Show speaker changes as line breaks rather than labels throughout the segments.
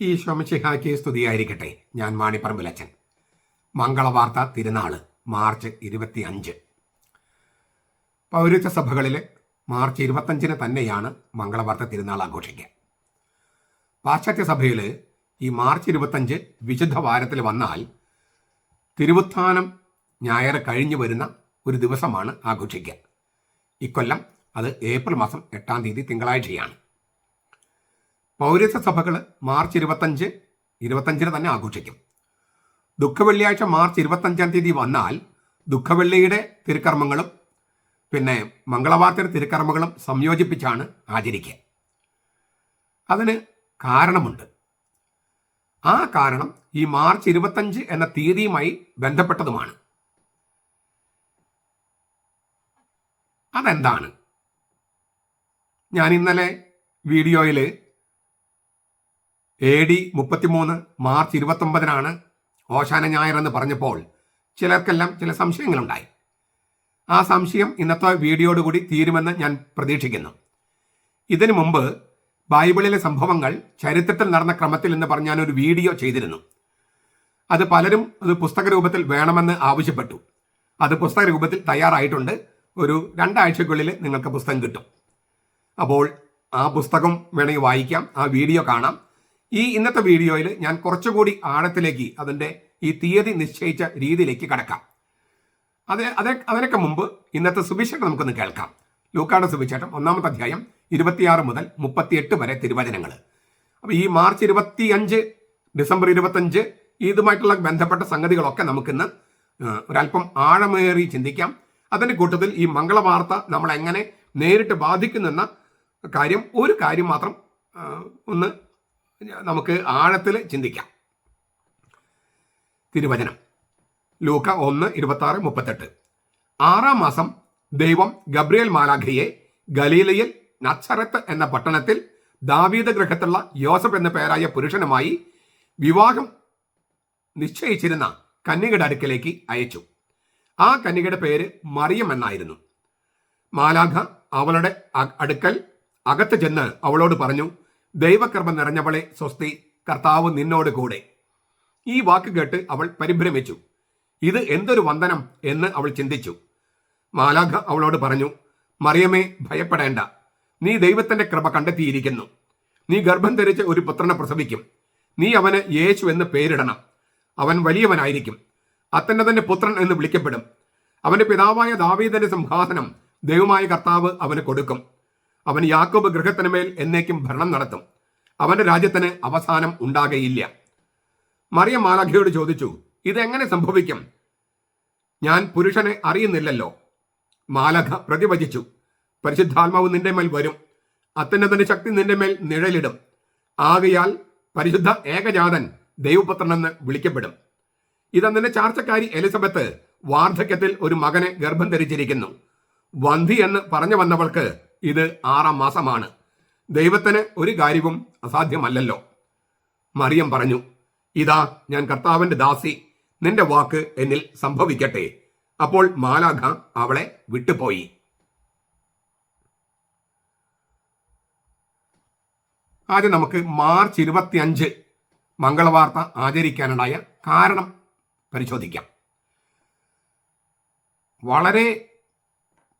ഈ ശോമശിഹായ്ക്ക് സ്തുതിയായിരിക്കട്ടെ. ഞാൻ മാണിപ്പറമ്പിലച്ചൻ മംഗളവാർത്ത തിരുനാൾ മാർച്ച് ഇരുപത്തി അഞ്ച് പൗരത്വ സഭകളിൽ മാർച്ച് ഇരുപത്തഞ്ചിന് തന്നെയാണ് മംഗളവാർത്ത തിരുനാൾ ആഘോഷിക്കുക. പാശ്ചാത്യ സഭയിൽ ഈ മാർച്ച് ഇരുപത്തഞ്ച് വിശുദ്ധ വാരത്തിൽ വന്നാൽ തിരുവുത്ഥാനം ഞായർ കഴിഞ്ഞു വരുന്ന ഒരു ദിവസമാണ് ആഘോഷിക്കുക. ഇക്കൊല്ലം അത് ഏപ്രിൽ മാസം എട്ടാം തീയതി തിങ്കളാഴ്ചയാണ്. പൗരത്വ സഭകൾ മാർച്ച് ഇരുപത്തഞ്ച് ഇരുപത്തഞ്ചിന് തന്നെ ആഘോഷിക്കും. ദുഃഖവെള്ളിയാഴ്ച മാർച്ച് ഇരുപത്തഞ്ചാം തീയതി വന്നാൽ ദുഃഖവെള്ളിയുടെ തിരുക്കർമ്മങ്ങളും പിന്നെ മംഗളവാർത്തയുടെ തിരുക്കർമ്മങ്ങളും സംയോജിപ്പിച്ചാണ് ആചരിക്കുക. അതിന് കാരണമുണ്ട്. ആ കാരണം ഈ മാർച്ച് ഇരുപത്തഞ്ച് എന്ന തീയതിയുമായി ബന്ധപ്പെട്ടതുമാണ്. അതെന്താണ്? ഞാൻ ഇന്നലെ വീഡിയോയിൽ എ ഡി മുപ്പത്തിമൂന്ന് മാർച്ച് ഇരുപത്തൊമ്പതിനാണ് ഓശാന ഞായർ എന്ന് പറഞ്ഞപ്പോൾ ചിലർക്കെല്ലാം ചില സംശയങ്ങളുണ്ടായി. ആ സംശയം ഇന്നത്തെ വീഡിയോയോടുകൂടി തീരുമെന്ന് ഞാൻ പ്രതീക്ഷിക്കുന്നു. ഇതിനു മുമ്പ് ബൈബിളിലെ സംഭവങ്ങൾ ചരിത്രത്തിൽ നടന്ന ക്രമത്തിൽ എന്ന് പറഞ്ഞ് ഞാനൊരു വീഡിയോ ചെയ്തിരുന്നു. അത് പലരും അത് പുസ്തക രൂപത്തിൽ വേണമെന്ന് ആവശ്യപ്പെട്ടു. അത് പുസ്തക രൂപത്തിൽ തയ്യാറായിട്ടുണ്ട്. ഒരു രണ്ടാഴ്ചക്കുള്ളിൽ നിങ്ങൾക്ക് പുസ്തകം കിട്ടും. അപ്പോൾ ആ പുസ്തകം വേണമെങ്കിൽ വായിക്കാം ആ വീഡിയോ കാണാം. ഈ ഇന്നത്തെ വീഡിയോയിൽ ഞാൻ കുറച്ചുകൂടി ആഴത്തിലേക്ക് അതിന്റെ ഈ തീയതി നിശ്ചയിച്ച രീതിയിലേക്ക് കടക്കാം. അത് അതെ അതിനൊക്കെ മുമ്പ് ഇന്നത്തെ സുവിശേഷം നമുക്കൊന്ന് കേൾക്കാം. ലൂക്കാട് സുവിശേഷം ഒന്നാമത്തെ അധ്യായം ഇരുപത്തിയാറ് മുതൽ മുപ്പത്തിയെട്ട് വരെ തിരുവചനങ്ങൾ അപ്പോൾ ഈ മാർച്ച് ഇരുപത്തിയഞ്ച് ഡിസംബർ ഇരുപത്തഞ്ച് ഇതുമായിട്ടുള്ള ബന്ധപ്പെട്ട സംഗതികളൊക്കെ നമുക്കിന്ന് ഒരല്പം ആഴമേറി ചിന്തിക്കാം. അതിന്റെ കൂട്ടത്തിൽ ഈ മംഗളവാർത്ത നമ്മളെങ്ങനെ നേരിട്ട് ബാധിക്കുന്നെന്ന കാര്യം ഒരു കാര്യം മാത്രം ഒന്ന് നമുക്ക് ആഴത്തിൽ ചിന്തിക്കാം. തിരുവചനം. ലൂക്ക ഒന്ന് ഇരുപത്തി ആറ് മുപ്പത്തെട്ട്. ആറാം മാസം ദൈവം ഗബ്രിയേൽ മാലാഖയെ ഗലീലയിൽ നച്ചറത്ത് എന്ന പട്ടണത്തിൽ ദാവീദ ഗൃഹത്തുള്ള യോസഫ് എന്ന പേരായ പുരുഷനുമായി വിവാഹം നിശ്ചയിച്ചിരുന്ന കന്യകയുടെ അടുക്കലേക്ക് അയച്ചു. ആ കന്യകയുടെ പേര് മറിയം എന്നായിരുന്നു. മാലാഖ അവളുടെ അടുക്കൽ അകത്ത് ചെന്ന് അവളോട് പറഞ്ഞു ദൈവകർമ്മ നിറഞ്ഞവളെ സ്വസ്തി കർത്താവ് നിന്നോട് കൂടെ. ഈ വാക്ക് കേട്ട് അവൾ പരിഭ്രമിച്ചു. ഇത് എന്തൊരു വന്ദനം എന്ന് അവൾ ചിന്തിച്ചു. മാലാഖ അവളോട് പറഞ്ഞു മറിയമേ ഭയപ്പെടേണ്ട. നീ ദൈവത്തിന്റെ കൃപ കണ്ടെത്തിയിരിക്കുന്നു. നീ ഗർഭം ധരിച്ച് ഒരു പുത്രനെ പ്രസവിക്കും. നീ അവന് യേശു എന്ന് പേരിടണം. അവൻ വലിയവനായിരിക്കും. അത്തന്നെ പുത്രൻ എന്ന് വിളിക്കപ്പെടും. അവന്റെ പിതാവായ ദാവീദന്റെ സിംഹാസനം ദൈവമായ കർത്താവ് അവന് കൊടുക്കും. അവൻ യാക്കോബ് ഗൃഹത്തിന് മേൽ എന്നേക്കും ഭരണം നടത്തും. അവന്റെ രാജ്യത്തിന് അവസാനം ഉണ്ടാകയില്ല. മറിയം മാലാഖയോട് ചോദിച്ചു ഇതെങ്ങനെ സംഭവിക്കും? ഞാൻ പുരുഷനെ അറിയുന്നില്ലല്ലോ. മാലഖ പ്രതിവചിച്ചു പരിശുദ്ധാത്മാവ് നിന്റെ മേൽ വരും. അത്യുന്നതന്റെ ശക്തി നിന്റെ മേൽ നിഴലിടും. ആകയാൽ പരിശുദ്ധ ഏകജാതൻ ദൈവപുത്രനെന്ന് വിളിക്കപ്പെടും. ഇതന്നെ ചാർച്ചക്കാരി എലിസബത്ത് വാർദ്ധക്യത്തിൽ ഒരു മകനെ ഗർഭം ധരിച്ചിരിക്കുന്നു. വന്ധി എന്ന് പറഞ്ഞു വന്നവൾക്ക് ഇത് ആറാം മാസമാണ്. ദൈവത്തിന് ഒരു കാര്യവും അസാധ്യമല്ലല്ലോ. മറിയം പറഞ്ഞു ഇതാ ഞാൻ കർത്താവിന്റെ ദാസി. നിന്റെ വാക്ക് എന്നിൽ സംഭവിക്കട്ടെ. അപ്പോൾ മാലാഖ അവളെ വിട്ടുപോയി. ആദ്യം നമുക്ക് മാർച്ച് ഇരുപത്തി അഞ്ച് മംഗളവാർത്ത ആചരിക്കാനുണ്ടായ കാരണം പരിശോധിക്കാം. വളരെ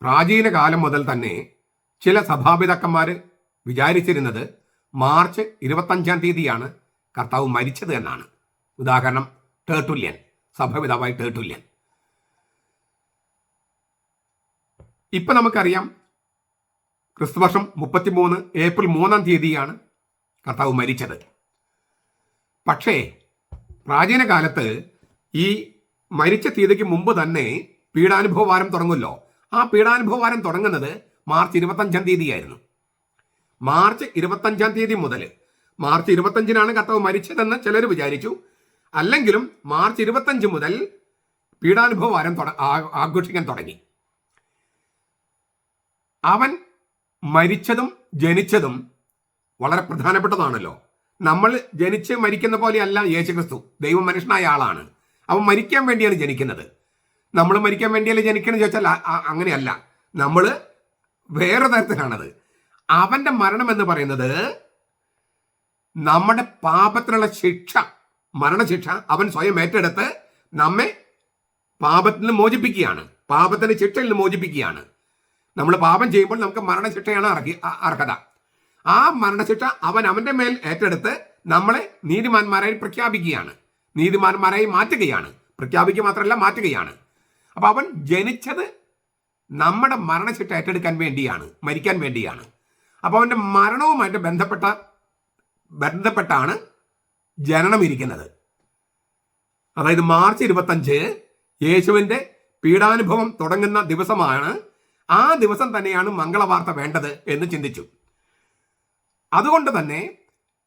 പ്രാചീന കാലം മുതൽ തന്നെ ചില സഭാപിതാക്കന്മാർ വിചാരിച്ചിരുന്നത് മാർച്ച് ഇരുപത്തഞ്ചാം തീയതിയാണ് കർത്താവ് മരിച്ചത് എന്നാണ്. ഉദാഹരണം ടേട്ടുല്യൻ സഭപിതാവായി ടേട്ടുല്യൻ. ഇപ്പൊ നമുക്കറിയാം ക്രിസ്തുവർഷം മുപ്പത്തിമൂന്ന് ഏപ്രിൽ മൂന്നാം തീയതിയാണ് കർത്താവ് മരിച്ചത്. പക്ഷേ പ്രാചീന കാലത്ത് ഈ മരിച്ച തീയതിക്ക് മുമ്പ് തന്നെ പീഡാനുഭവ വാരം തുടങ്ങുമല്ലോ. ആ പീഡാനുഭവ വാരം തുടങ്ങുന്നത് മാർച്ച് ഇരുപത്തഞ്ചാം തീയതിയായിരുന്നു. മാർച്ച് ഇരുപത്തഞ്ചാം തീയതി മുതൽ മാർച്ച് ഇരുപത്തഞ്ചിനാണ് കർത്താവ് മരിച്ചതെന്ന് ചിലർ വിചാരിച്ചു. അല്ലെങ്കിലും മാർച്ച് ഇരുപത്തഞ്ച് മുതൽ പീഡാനുഭവ വാരം ആഘോഷിക്കാൻ തുടങ്ങി. അവൻ മരിച്ചതും ജനിച്ചതും വളരെ പ്രധാനപ്പെട്ടതാണല്ലോ. നമ്മൾ ജനിച്ച് മരിക്കുന്ന പോലെയല്ല യേശുക്രിസ്തു ദൈവം മനുഷ്യനായ ആളാണ്. അവൻ മരിക്കാൻ വേണ്ടിയാണ് ജനിക്കുന്നത്. നമ്മൾ മരിക്കാൻ വേണ്ടിയല്ലേ ജനിക്കണമെന്ന് ചോദിച്ചാൽ അങ്ങനെയല്ല. നമ്മൾ വേറെ തരത്തിലാണത്. അവന്റെ മരണം എന്ന് പറയുന്നത് നമ്മുടെ പാപത്തിനുള്ള ശിക്ഷ മരണശിക്ഷ അവൻ സ്വയം ഏറ്റെടുത്ത് നമ്മെ പാപത്തിൽ നിന്ന് മോചിപ്പിക്കുകയാണ്. പാപത്തിന്റെ ശിക്ഷയിൽ നിന്ന് മോചിപ്പിക്കുകയാണ്. നമ്മൾ പാപം ചെയ്യുമ്പോൾ നമുക്ക് മരണശിക്ഷയാണ് അർഹത. ആ മരണശിക്ഷ അവൻ അവന്റെ മേൽ ഏറ്റെടുത്ത് നമ്മളെ നീതിമാന്മാരായി പ്രഖ്യാപിക്കുകയാണ്. നീതിമാന്മാരായി മാറ്റുകയാണ്. പ്രഖ്യാപിക്കുക മാത്രമല്ല മാറ്റുകയാണ്. അപ്പൊ അവൻ ജനിച്ചത് നമ്മുടെ മരണശിക്ഷ ഏറ്റെടുക്കാൻ വേണ്ടിയാണ് മരിക്കാൻ വേണ്ടിയാണ്. അപ്പോൾ അവന്റെ മരണവുമായിട്ട് ബന്ധപ്പെട്ട ബന്ധപ്പെട്ടാണ് ജനനം ഇരിക്കുന്നത്. അതായത് മാർച്ച് ഇരുപത്തഞ്ച് യേശുവിന്റെ പീഡാനുഭവം തുടങ്ങുന്ന ദിവസമാണ്. ആ ദിവസം തന്നെയാണ് മംഗളവാർത്ത വേണ്ടത് എന്ന് ചിന്തിച്ചു. അതുകൊണ്ട് തന്നെ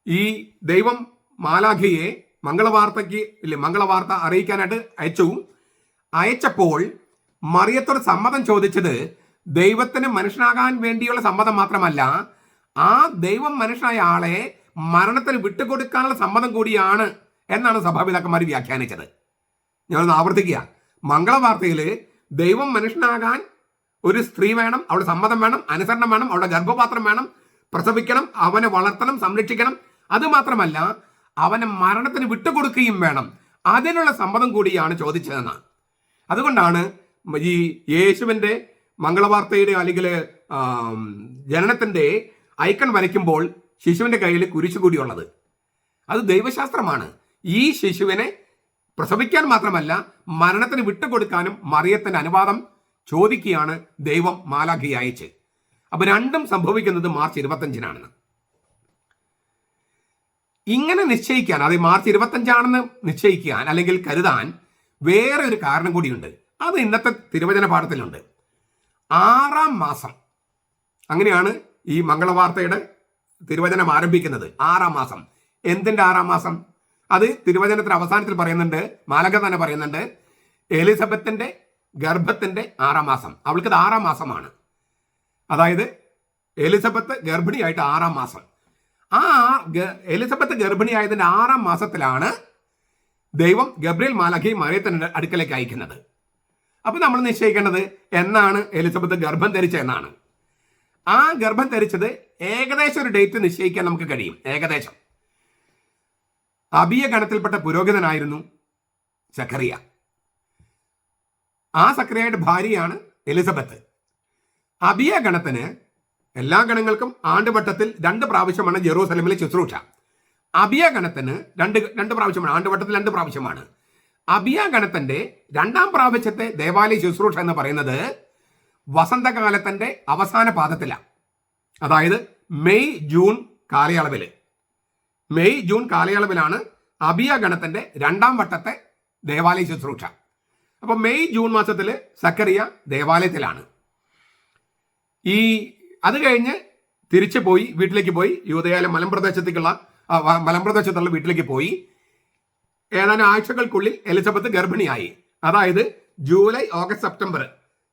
ഈ ദൈവം മാലാഖിയെ മംഗളവാർത്തയ്ക്ക് ഇല്ലേ മംഗളവാർത്ത അറിയിക്കാനായിട്ട് അയച്ചു. അയച്ചപ്പോൾ മറിയത്തോട് സമ്മതം ചോദിച്ചത് ദൈവത്തിന് മനുഷ്യനാകാൻ വേണ്ടിയുള്ള സമ്മതം മാത്രമല്ല ആ ദൈവം മനുഷ്യനായ ആളെ മരണത്തിന് വിട്ടുകൊടുക്കാനുള്ള സമ്മതം കൂടിയാണ് എന്നാണ് സഭാപിതാക്കന്മാർ വ്യാഖ്യാനിച്ചത്. ഞാനൊന്ന് ആവർത്തിക്കുക. മംഗളവാർത്തയിൽ ദൈവം മനുഷ്യനാകാൻ ഒരു സ്ത്രീ വേണം അവളുടെ സമ്മതം വേണം അനുസരണം വേണം അവളുടെ ഗർഭപാത്രം വേണം പ്രസവിക്കണം അവനെ വളർത്തണം സംരക്ഷിക്കണം. അത് മാത്രമല്ല അവനെ മരണത്തിന് വിട്ടുകൊടുക്കുകയും വേണം. അതിനുള്ള സമ്മതം കൂടിയാണ് ചോദിച്ചതെന്നാണ്. അതുകൊണ്ടാണ് ഈ യേശുവിന്റെ മംഗളവാർത്തയുടെ അല്ലെങ്കിൽ ജനനത്തിന്റെ ഐക്കൺ വരയ്ക്കുമ്പോൾ ശിശുവിന്റെ കയ്യിൽ കുരിശു കൂടിയുള്ളത്. അത് ദൈവശാസ്ത്രമാണ്. ഈ ശിശുവിനെ പ്രസവിക്കാൻ മാത്രമല്ല മരണത്തിന് വിട്ടുകൊടുക്കാനും മറിയത്തിന്റെ അനുവാദം ചോദിക്കുകയാണ് ദൈവം മാലാഖി അയച്ച്. അപ്പൊ രണ്ടും സംഭവിക്കുന്നത് മാർച്ച് ഇരുപത്തഞ്ചിനാണെന്ന്. ഇങ്ങനെ നിശ്ചയിക്കാൻ അത് മാർച്ച് ഇരുപത്തഞ്ചാണെന്ന് നിശ്ചയിക്കാൻ അല്ലെങ്കിൽ കരുതാൻ വേറെ ഒരു കാരണം കൂടിയുണ്ട്. അത് ഇന്നത്തെ തിരുവചന പാഠത്തിലുണ്ട്. ആറാം മാസം. അങ്ങനെയാണ് ഈ മംഗളവാർത്തയുടെ തിരുവചനം ആരംഭിക്കുന്നത്. ആറാം മാസം. എന്തിന്റെ ആറാം മാസം? അത് തിരുവചനത്തിന് അവസാനത്തിൽ പറയുന്നുണ്ട് മാലക തന്നെ പറയുന്നുണ്ട് എലിസബത്തിന്റെ ഗർഭത്തിന്റെ ആറാം മാസം. അവൾക്കത് ആറാം മാസമാണ്. അതായത് എലിസബത്ത് ഗർഭിണിയായിട്ട് ആറാം മാസം. ആ എലിസബത്ത് ഗർഭിണിയായതിന്റെ ആറാം മാസത്തിലാണ് ദൈവം ഗബ്രിയൽ മാലഖി മറിയത്തിന്റെ അടുക്കലേക്ക് അയക്കുന്നത്. അപ്പൊ നമ്മൾ നിശ്ചയിക്കേണ്ടത് എന്നാണ് എലിസബത്ത് ഗർഭം ധരിച്ചതെന്നാണ് ആ ഗർഭം ധരിച്ചത് ഏകദേശം ഒരു ഡേറ്റ് നിശ്ചയിക്കാൻ നമുക്ക് കഴിയും. ഏകദേശം. അബിയ ഗണത്തിൽപ്പെട്ട പുരോഹിതനായിരുന്നു സക്കറിയ ആ സക്കറിയയുടെ ഭാര്യയാണ് എലിസബത്ത്. അബിയ ഗണത്തിന് എല്ലാ ഗണങ്ങൾക്കും ആണ്ടുവട്ടത്തിൽ രണ്ട് പ്രാവശ്യമാണ് ജെറൂസലമിലെ ശുശ്രൂഷ. അബിയ ഗണത്തിന് രണ്ട് രണ്ട് പ്രാവശ്യമാണ്. ആണ്ടുവട്ടത്തിൽ രണ്ട് പ്രാവശ്യമാണ്. അബിയ ഗണത്തിന്റെ രണ്ടാം പ്രാവശ്യത്തെ ദേവാലയ ശുശ്രൂഷ എന്ന് പറയുന്നത് വസന്തകാലത്തിന്റെ അവസാന പാദത്തിലാണ് അതായത് മെയ് ജൂൺ കാലയളവിൽ മെയ് ജൂൺ കാലയളവിലാണ് അബിയ ഗണത്തിന്റെ രണ്ടാം വട്ടത്തെ ദേവാലയ ശുശ്രൂഷ. അപ്പൊ മെയ് ജൂൺ മാസത്തിൽ സക്കറിയ ദേവാലയത്തിലാണ്. ഈ അത് കഴിഞ്ഞ് തിരിച്ചു പോയി വീട്ടിലേക്ക് പോയി യൂതയാലെ മലമ്പ്രദേശത്തേക്കുള്ള മലമ്പ്രദേശത്തുള്ള വീട്ടിലേക്ക് പോയി. ഏതാനും ആഴ്ചകൾക്കുള്ളിൽ എലിസബത്ത് ഗർഭിണിയായി. അതായത് ജൂലൈ ഓഗസ്റ്റ് സെപ്റ്റംബർ.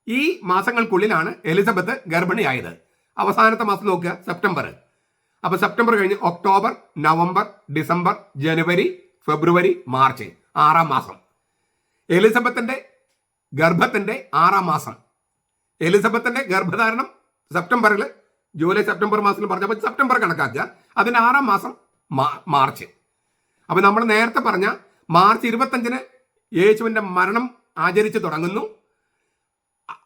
ഈ മാസങ്ങൾക്കുള്ളിലാണ് എലിസബത്ത് ഗർഭിണിയായത്. അവസാനത്തെ മാസം നോക്കുക സെപ്റ്റംബർ. അപ്പൊ സെപ്റ്റംബർ കഴിഞ്ഞ് ഒക്ടോബർ നവംബർ ഡിസംബർ ജനുവരി ഫെബ്രുവരി മാർച്ച്. ആറാം മാസം. എലിസബത്തിന്റെ ഗർഭത്തിന്റെ ആറാം മാസം. എലിസബത്തിന്റെ ഗർഭധാരണം സെപ്റ്റംബറിൽ ജൂലൈ സെപ്റ്റംബർ മാസത്തിൽ പറഞ്ഞപ്പോൾ സെപ്റ്റംബർ കണക്കാക്കുക. അതിന്റെ ആറാം മാസം മാർച്ച്. അപ്പൊ നമ്മൾ നേരത്തെ പറഞ്ഞ മാർച്ച് ഇരുപത്തഞ്ചിന് യേശുവിന്റെ മരണം ആചരിച്ചു തുടങ്ങുന്നു.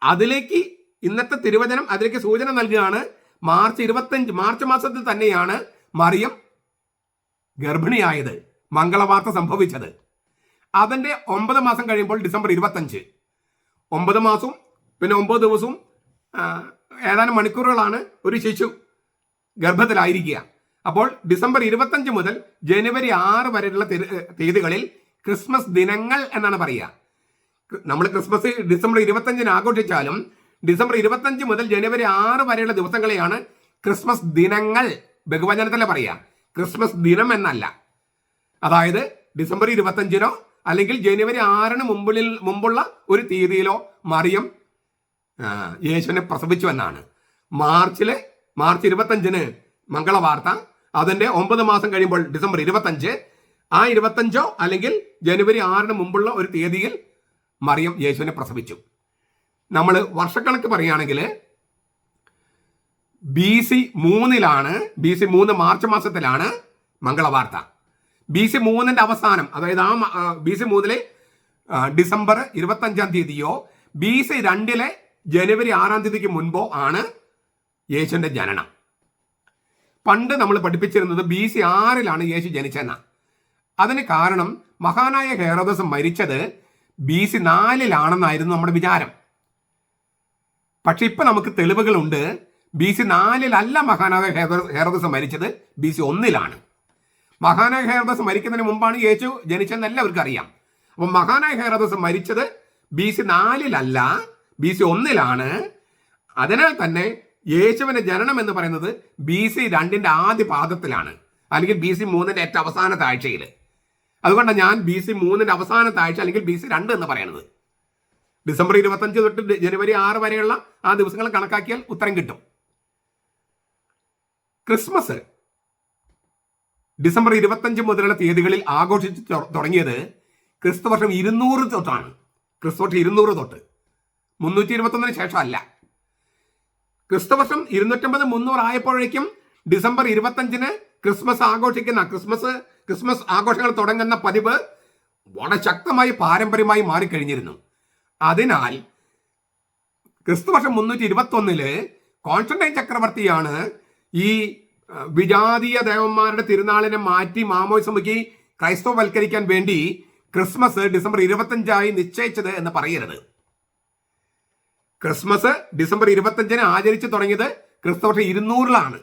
അതിലേക്ക് ഇന്നത്തെ തിരുവചനം അതിലേക്ക് സൂചന നൽകുകയാണ്. മാർച്ച് ഇരുപത്തഞ്ച് മാർച്ച് മാസത്തിൽ തന്നെയാണ് മറിയം ഗർഭിണിയായത് മംഗളവാർത്ത സംഭവിച്ചത്. അതിന്റെ ഒമ്പത് മാസം കഴിയുമ്പോൾ ഡിസംബർ ഇരുപത്തഞ്ച്. ഒമ്പത് മാസവും പിന്നെ ഒമ്പത് ദിവസവും ഏതാനും മണിക്കൂറുകളാണ് ഒരു ശിശു ഗർഭത്തിലായിരിക്കുക. അപ്പോൾ ഡിസംബർ ഇരുപത്തഞ്ച് മുതൽ ജനുവരി ആറ് വരെയുള്ള തീയതികളിൽ ക്രിസ്മസ് ദിനങ്ങൾ എന്നാണ് പറയുക. നമ്മൾ ക്രിസ്മസ് ഡിസംബർ ഇരുപത്തഞ്ചിന് ആഘോഷിച്ചാലും ഡിസംബർ ഇരുപത്തഞ്ച് മുതൽ ജനുവരി ആറ് വരെയുള്ള ദിവസങ്ങളെയാണ് ക്രിസ്മസ് ദിനങ്ങൾ ബഹുവചനത്തിലെ പറയുക. ക്രിസ്മസ് ദിനം എന്നല്ല. അതായത് ഡിസംബർ ഇരുപത്തഞ്ചിനോ അല്ലെങ്കിൽ ജനുവരി ആറിന് മുമ്പിൽ മുമ്പുള്ള ഒരു തീയതിയിലോ മറിയം യേശുവിനെ പ്രസവിച്ചു എന്നാണ്. മാർച്ചിലെ മാർച്ച് ഇരുപത്തഞ്ചിന് മംഗളവാർത്ത അതിന്റെ ഒമ്പത് മാസം കഴിയുമ്പോൾ ഡിസംബർ ഇരുപത്തഞ്ച് ആ ഇരുപത്തഞ്ചോ അല്ലെങ്കിൽ ജനുവരി ആറിന് മുമ്പുള്ള ഒരു തീയതിയിൽ മറിയം യേശുവിനെ പ്രസവിച്ചു. നമ്മൾ വർഷക്കണക്ക് പറയുകയാണെങ്കിൽ ബി സി മൂന്നിലാണ് ബി സി മൂന്ന് മാർച്ച് മാസത്തിലാണ് മംഗളവാർത്ത. ബി സി മൂന്നിന്റെ അവസാനം അതായത് ആ ബി സി മൂന്നിലെ ഡിസംബർ ഇരുപത്തഞ്ചാം തീയതിയോ ബി സി രണ്ടിലെ ജനുവരി ആറാം തീയതിക്ക് മുൻപോ ആണ് യേശുവിന്റെ ജനനം. പണ്ട് നമ്മൾ പഠിപ്പിച്ചിരുന്നത് ബി സി ആറിലാണ് യേശു ജനിച്ചെന്ന അതിന് കാരണം മഹാനായ ഹേറോദസ് മരിച്ചത് ബി സി നാലിലാണെന്നായിരുന്നു നമ്മുടെ വിചാരം. പക്ഷെ ഇപ്പൊ നമുക്ക് തെളിവുകളുണ്ട് ബി സി നാലിലല്ല മഹാനായ ഹേറോദസ് മരിച്ചത് ബി സി ഒന്നിലാണ്. മഹാനായ ഹേറോദസ് മരിക്കുന്നതിന് മുമ്പാണ് യേശു ജനിച്ചതെന്ന് എല്ലാവർക്കും അറിയാം അപ്പൊ മഹാനായ ഹേറോദസ് മരിച്ചത് ബി സി നാലിലല്ല ബി സി ഒന്നിലാണ്. അതിനാൽ തന്നെ യേശുവിന്റെ ജനനം എന്ന് പറയുന്നത് ബി സി രണ്ടിന്റെ ആദ്യ പാദത്തിലാണ്. അല്ലെങ്കിൽ ബി സി മൂന്നിന്റെ ഏറ്റവും അവസാന ആഴ്ചയിൽ അതുകൊണ്ടാണ് ഞാൻ ബി സി മൂന്നിന്റെ അവസാന താഴ്ച അല്ലെങ്കിൽ ബി സി രണ്ട് എന്ന് പറയുന്നത്. ഡിസംബർ ഇരുപത്തഞ്ച് തൊട്ട് ജനുവരി ആറ് വരെയുള്ള ആ ദിവസങ്ങൾ കണക്കാക്കിയാൽ ഉത്തരം കിട്ടും. ക്രിസ്മസ് ഡിസംബർ ഇരുപത്തഞ്ച് മുതലുള്ള തീയതികളിൽ ആഘോഷിച്ച് തുടങ്ങിയത് ക്രിസ്തുവർഷം ഇരുന്നൂറ് തൊട്ടാണ്. ക്രിസ്തുവർഷം ഇരുന്നൂറ് തൊട്ട്. മുന്നൂറ്റി ഇരുപത്തൊന്നിന് ശേഷം അല്ല. ക്രിസ്തുവർഷം ഇരുന്നൂറ്റമ്പത് മുന്നൂറ് ആയപ്പോഴേക്കും ഡിസംബർ ഇരുപത്തഞ്ചിന് ക്രിസ്മസ് ആഘോഷിക്കുന്ന ക്രിസ്മസ് ക്രിസ്മസ് ആഘോഷങ്ങൾ തുടങ്ങുന്ന പതിവ് വളരെ ശക്തമായി പാരമ്പര്യമായി മാറിക്കഴിഞ്ഞിരുന്നു. അതിനാൽ ക്രിസ്തുവർഷം മുന്നൂറ്റി ഇരുപത്തി ഒന്നിൽ കോൺസ്റ്റന്റൈൻ ചക്രവർത്തിയാണ് ഈ വിജാതീയ ദേവന്മാരുടെ തിരുനാളിനെ മാറ്റി മാമോയിസമുക്കി ക്രൈസ്തവവൽക്കരിക്കാൻ വേണ്ടി ക്രിസ്മസ് ഡിസംബർ ഇരുപത്തഞ്ചായി നിശ്ചയിച്ചത് എന്ന് പറയരുത്. ക്രിസ്മസ് ഡിസംബർ ഇരുപത്തഞ്ചിന് ആചരിച്ചു തുടങ്ങിയത് ക്രിസ്തുവർഷം ഇരുന്നൂറിലാണ്.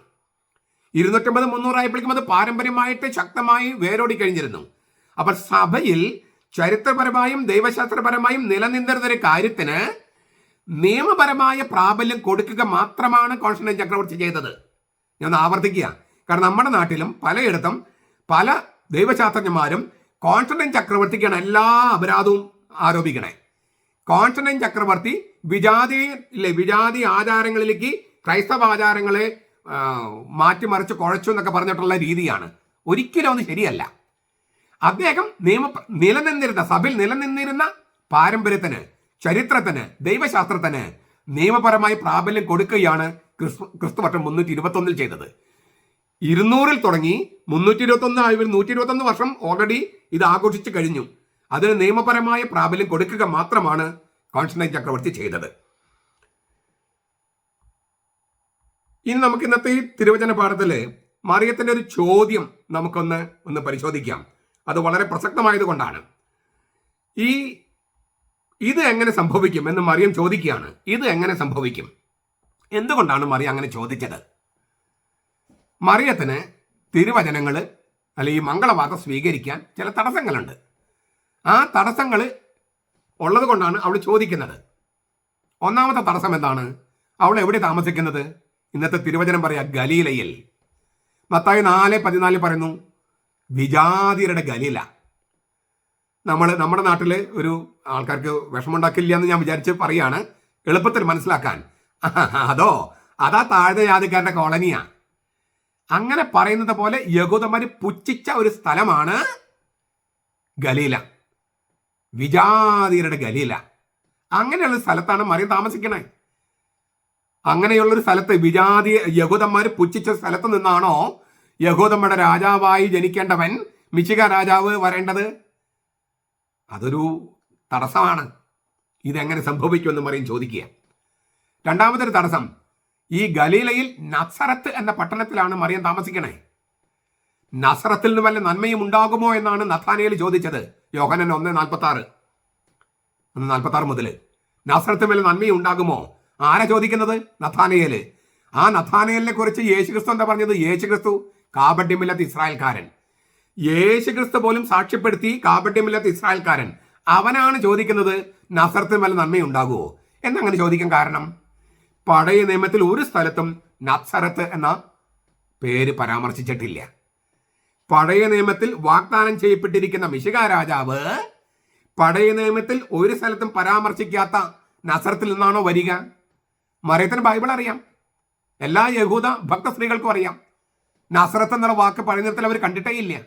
ഇരുന്നൂറ്റമ്പത് മുന്നൂറായപ്പോഴേക്കും അത് പാരമ്പര്യമായിട്ട് ശക്തമായി വേരോടി കഴിഞ്ഞിരുന്നു. അപ്പോൾ സഭയിൽ ചരിത്രപരമായും ദൈവശാസ്ത്രപരമായും നിലനിന്നിരുന്നൊരു കാര്യത്തിന് നിയമപരമായ പ്രാബല്യം കൊടുക്കുക മാത്രമാണ് കോൺസ്റ്റന്റൈൻ ചക്രവർത്തി ചെയ്തത്. ഞാൻ ആവർത്തിക്കുക. കാരണം നമ്മുടെ നാട്ടിലും പലയിടത്തും പല ദൈവശാസ്ത്രജ്ഞന്മാരും കോൺസ്റ്റന്റൈൻ ചക്രവർത്തിക്കാണ് എല്ലാ അപരാധവും ആരോപിക്കണേ. കോൺസ്റ്റന്റൈൻ ചക്രവർത്തി വിജാതി ഇല്ലേ വിജാതി ആചാരങ്ങളിലേക്ക് ക്രൈസ്തവ ആചാരങ്ങളെ മാറ്റിമറിച്ച് കുഴച്ചു എന്നൊക്കെ പറഞ്ഞിട്ടുള്ള രീതിയാണ്. ഒരിക്കലും അത് ശരിയല്ല. അദ്ദേഹം നിയമ നിലനിന്നിരുന്ന സഭയിൽ നിലനിന്നിരുന്ന പാരമ്പര്യത്തിന് ചരിത്രത്തിന് ദൈവശാസ്ത്രത്തിന് നിയമപരമായി പ്രാബല്യം കൊടുക്കുകയാണ് ക്രിസ്തു ക്രിസ്തുവർഷം മുന്നൂറ്റി ഇരുപത്തൊന്നിൽ ചെയ്തത്. ഇരുന്നൂറിൽ തുടങ്ങി മുന്നൂറ്റി ഇരുപത്തൊന്ന് ആയി നൂറ്റി ഇരുപത്തൊന്ന് വർഷം ഓൾറെഡി ഇത് ആഘോഷിച്ചു കഴിഞ്ഞു. അതിന് നിയമപരമായ പ്രാബല്യം കൊടുക്കുക മാത്രമാണ് കോൺസ്റ്റന്റൈൻ ചക്രവർത്തി ചെയ്തത്. ഇനി നമുക്ക് ഇന്നത്തെ ഈ തിരുവചന പാഠത്തിൽ മറിയത്തിന്റെ ഒരു ചോദ്യം നമുക്കൊന്ന് ഒന്ന് പരിശോധിക്കാം. അത് വളരെ പ്രസക്തമായതുകൊണ്ടാണ്. ഈ ഇത് എങ്ങനെ സംഭവിക്കും എന്ന് മറിയം ചോദിക്കുകയാണ്. ഇത് എങ്ങനെ സംഭവിക്കും? എന്തുകൊണ്ടാണ് മറിയം അങ്ങനെ ചോദിച്ചത്? മറിയത്തിന് തിരുവചനങ്ങൾ അല്ലെങ്കിൽ ഈ മംഗളവാർത്ത സ്വീകരിക്കാൻ ചില തടസ്സങ്ങളുണ്ട്. ആ തടസ്സങ്ങൾ ഉള്ളത് കൊണ്ടാണ് അവൾ ചോദിക്കുന്നത്. ഒന്നാമത്തെ തടസ്സം എന്താണ്? അവൾ എവിടെ താമസിക്കുന്നത്? ഇന്നത്തെ തിരുവചനം പറയാ ഗലീലയിൽ. മത്തായി നാല് പതിനാല് പറയുന്നു വിജാതിയരുടെ ഗലീല. നമ്മൾ നമ്മുടെ നാട്ടിൽ ഒരു ആൾക്കാർക്ക് വിഷമമുണ്ടാക്കില്ല എന്ന് ഞാൻ വിചാരിച്ച് പറയാണ്. എളുപ്പത്തിൽ മനസ്സിലാക്കാൻ. അതോ അതാ താഴ്ന്ന ജാതിക്കാരുടെ കോളനിയാ. അങ്ങനെ പറയുന്നത് പോലെ യഹൂദന്മാർ പുച്ഛിച്ച ഒരു സ്ഥലമാണ് ഗലീല. വിജാതിയരുടെ ഗലീല അങ്ങനെയുള്ള സ്ഥലത്താണ് മറിയം താമസിക്കണേ. അങ്ങനെയുള്ളൊരു സ്ഥലത്ത് വിജാതി യഹൂദന്മാർ പുച്ഛിച്ച സ്ഥലത്ത് നിന്നാണോ യഹൂദമ്മയുടെ രാജാവായി ജനിക്കേണ്ടവൻ മിച്ചിക രാജാവ് വരേണ്ടത്? അതൊരു തടസ്സമാണ്. ഇതെങ്ങനെ സംഭവിക്കുമെന്ന് മറിയം ചോദിക്കുക. രണ്ടാമതൊരു തടസ്സം ഈ ഗലീലയിൽ നസറത്ത് എന്ന പട്ടണത്തിലാണ് മറിയം താമസിക്കണേ. നസറത്തിൽ നിന്ന് വല്ല നന്മയും ഉണ്ടാകുമോ എന്നാണ് നഥാനയിൽ ചോദിച്ചത്. യോഹനൻ ഒന്ന് നാൽപ്പത്തി ആറ് ഒന്ന് നാൽപ്പത്തി ആറ് മുതൽ നസറത്ത് മേലെ നന്മ ഉണ്ടാകുമോ? ആരാ ചോദിക്കുന്നത്? നഥാനയേൽ. ആ നഥാനയലിനെ കുറിച്ച് യേശുക്രിസ്തു എന്താ പറഞ്ഞത്? യേശുക്രിസ്തു കാബഡ്യമില്ലാത്ത ഇസ്രായേൽക്കാരൻ. യേശുക്രിസ്തു പോലും സാക്ഷ്യപ്പെടുത്തി കാബഡ്യമില്ലാത്ത ഇസ്രായേൽക്കാരൻ. അവനാണ് ചോദിക്കുന്നത് നസറത്തിന് വല്ല നന്മയുണ്ടാകുമോ എന്നങ്ങനെ ചോദിക്കാൻ കാരണം പഴയ നിയമത്തിൽ ഒരു സ്ഥലത്തും നസറത്ത് എന്ന പേര് പരാമർശിച്ചിട്ടില്ല. പഴയ നിയമത്തിൽ വാഗ്ദാനം ചെയ്യപ്പെട്ടിരിക്കുന്ന മിശിക രാജാവ് പഴയ നിയമത്തിൽ ഒരു സ്ഥലത്തും പരാമർശിക്കാത്ത നസറത്തിൽ നിന്നാണോ വരിക? മറിയത്തിന് ബൈബിൾ അറിയാം. എല്ലാ യഹൂദ ഭക്ത സ്ത്രീകൾക്കും അറിയാം. നസറത്ത് എന്നുള്ള വാക്ക് പഴയ നിയമത്തിൽ അവർ കണ്ടിട്ടേ ഇല്ല.